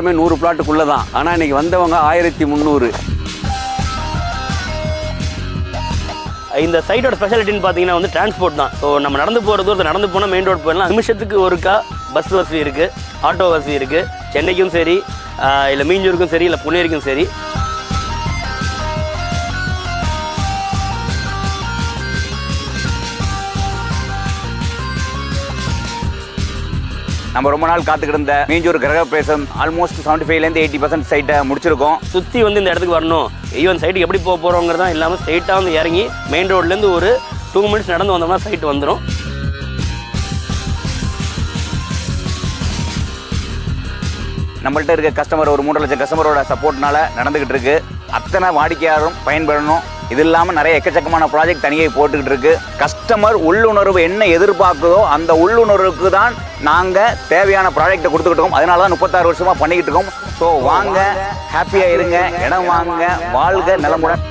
தோட்டமே நூறு பிளாட்டுக்குள்ளே தான். ஆனால் இன்றைக்கி வந்தவங்க ஆயிரத்தி முந்நூறு. இந்த சைட்டோட ஸ்பெஷாலிட்டின்னு பார்த்தீங்கன்னா வந்து டிரான்ஸ்போர்ட் தான். ஸோ நம்ம நடந்து போகிற தூரத்தை நடந்து போனால் மெயின் ரோடு போயிடலாம். நிமிஷத்துக்கு ஒருக்கா பஸ் வசதி இருக்குது ஆட்டோ வசதி இருக்குது சென்னைக்கும் சரி இல்லை மீஞ்சூருக்கும் சரி இல்லை புனேரிக்கும் சரி. நம்ம ரொம்ப நாள் காத்துக்கிட்டு இருந்த மீஞ்சூர் கிரக பிரவேசம் ஆல்மோஸ்ட் செவன்டி ஃபைவ்லேருந்து எயிட்டி பர்சன்ட் சைட்டை முடிச்சிருக்கோம். சுற்றி வந்து இந்த இடத்துக்கு வரணும். ஈவன் சைட்டு எப்படி போக போகிறோங்கிறது இல்லாமல் ஸ்ட்ரைட்டாக வந்து இறங்கி மெயின் ரோட்லேருந்து ஒரு டூ மினிட்ஸ் நடந்து வந்தோம்னா சைட் வந்துடும் நம்மள்ட்ட இருக்க கஸ்டமர் ஒரு மூன்று லட்சம் கஸ்டமரோட சப்போர்ட்னால நடந்துகிட்டு இருக்கு. அத்தனை வாடிக்கையாளரும் பயன்பெறணும். இது இல்லாமல் நிறைய எக்கச்சக்கமான ப்ராஜெக்ட் தனியாக போட்டுக்கிட்டு இருக்கு. கஸ்டமர் உள்ளுணர்வு என்ன எதிர்பார்க்குதோ அந்த உள்ளுணர்வுக்கு தான் நாங்கள் தேவையான ப்ராஜெக்டை கொடுத்துக்கிட்டோம் அதனால தான் முப்பத்தாறு வருஷமாக பண்ணிக்கிட்டு இருக்கோம். ஸோ வாங்க ஹாப்பியாக இருங்க. இடம் வாங்க வாழ்க நலமுடன்.